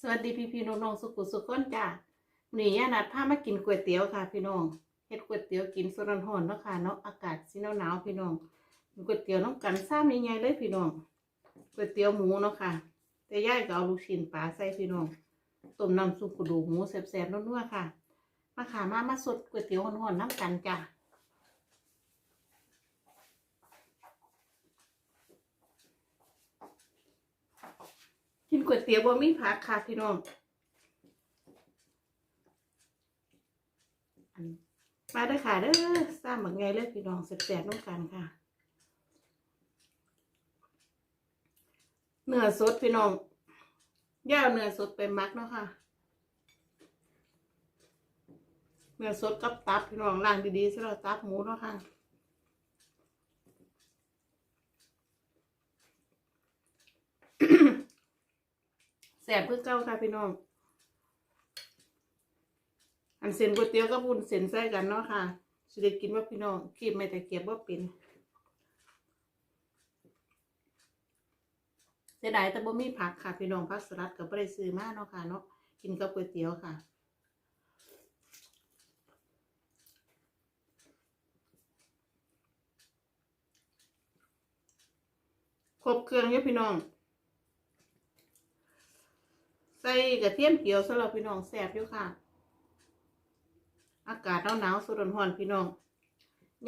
สวัสดีพี่พี่ๆน้องๆสุขุสุขคนจ้าวันนี้ย่านัดพามากินก๋วยเตี๋ยวค่ะ พี่น้องเฮ็ดก๋วยเตี๋ยวกินสดร้อนๆเนาะค่ะเนาะอากาศสิหนาวๆพี่น้องก๋วยเตี๋ยวน้ำกันซ้ำใหญ่ๆเลยพี่น้องก๋วยเตี๋ยวหมูเนาะค่ะ แต่ย่ายก็เอาลูกชิ้นปลาใส่พี่น้องต้มน้ำซุปกระดูกหมูแซ่บๆนัวๆค่ะ มาขามามาสดก๋วยเตี๋ยวร้อนๆน้ำกันจ้า กินก๋วยเตี๋ยวบ่มีผักค่ะพี่น้องมาเด้ค่ะเด้อสร้างแบบไงเลยพี่น้องแสบๆน้องกันค่ะ เนื้อสดพี่น้องย่าเอเนื้อสดไปมักเนาะค่ะ เนื้อสดกับตับพี่น้องล้างดีๆสำหรับตับหมูเนาะค่ะ แสบเพื่อเก้าค่ะพี่น้อง อันเส้นก๋วยเตี๋ยวกับบุญเส้นใส่กันเนาะค่ะสิได้กินว่าพี่น้องขีบไม่แต่เก็บว่าเป็นเสียดายแต่บ่มีผักค่ะ พี่น้องผักสลัดกับบ่ได้ซื้อมาเนาะค่ะเนาะกินกับก๋วยเตี๋ยวค่ะครบเครื่องอยู่พี่น้อง ใส่ กระเทียมเขียวสำหรับพี่น้องแซ่บอยู่ค่ะ อากาศหนาวๆสุดร้อนพี่น้อง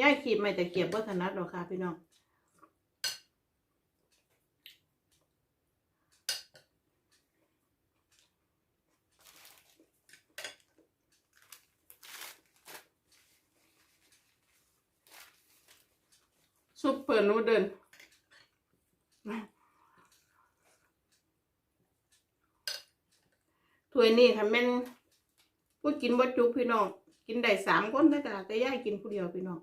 ย่ายขีบไม่แต่เก็บว่าถนัดหรอกค่ะ พี่น้องซุปเปอร์นูเดิล ถ้วยนี้ค่ะแม่นผู้กินบ่จุพี่น้อง กินได้สามคนนะจ๊ะแต่ย่ายกินผู้เดียวพี่น้อง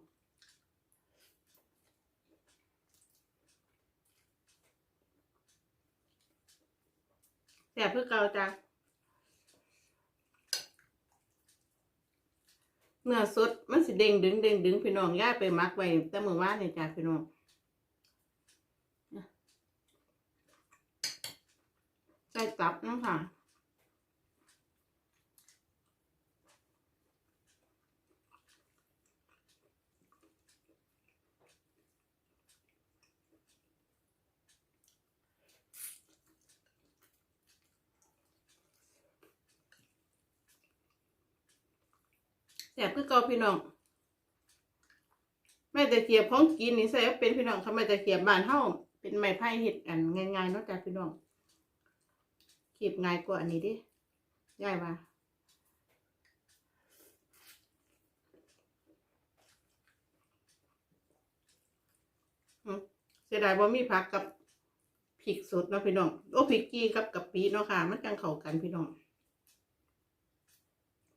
แซ่เพื่อเกาจ้ะเนื้อสดมันสิเด้งดึงเด้งดึงพี่น้องย่าไปมักไว้แต่เมื่อวานนี่จ้ะพี่น้องใส่ตับนาะค่ะ แสบคือเก่าพี่น้องแม่ตะเกียบของกินนี่ใส่ว่าเป็นพี่น้องค่ะแม่ตะเกียบบ้านเฮาเป็นไม้ไผ่เฮ็ดกันง่ายๆเนาะจ้ะพี่น้องเก็บง่ายกว่าอันนี้ดิย่ายว่าเสียดายบ่มีผักกับพริกสดเนาะพี่น้อง โอ้พริกกี้กับกะปิเนาะค่ะ มันจังเข้ากันพี่น้อง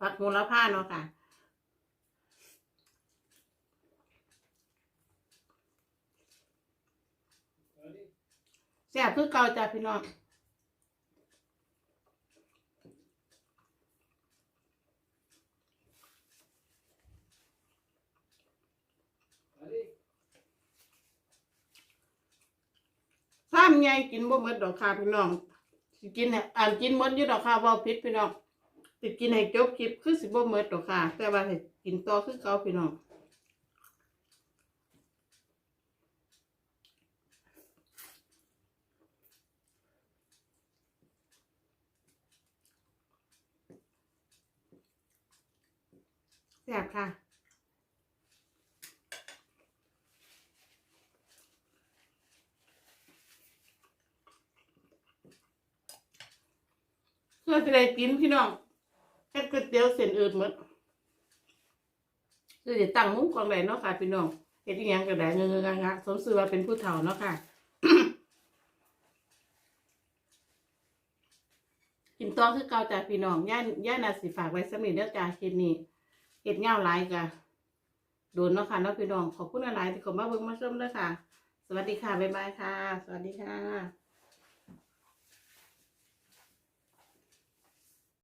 ผักโหระพาเนาะค่ะ แซ่บคือเก่าจ้ะพี่น้องซ้ำไงกินบ่หมดดอกค่ะพี่น้องสิกินให้อ่านกินหมดอยู่ดอกค่ะเว้าผิดพี่น้องสิกินให้จบคลิปคือสิบ่หมดดอกค่ะ แต่ว่าให้กินต่อคือเก่าพี่น้อง แสบค่ะ เพื่อจะได้กินพี่น้องแค่ก๋วยเตี๋ยวเส้นอื่นหมดคือจะตั้งมุ้งกองไหนเนาะค่ะ พี่น้องเห็ดอียังกระไดเงื้องะสมซื่อว่าเป็นผู้เฒ่าเนาะค่ะ กินต้องคือเกาจากพี่น้องย่าย่านาสีฝากไว้สำหรับเรื่องการคลิปนี้ เห็ดเงาหลายกะโดนเนาะค่ะน้องพี่น้องขอบคุณหลายที่เข้ามาเบิ่งมาชมเด้อค่ะ สวัสดีค่ะ บ๊ายบายค่ะ สวัสดีค่ะ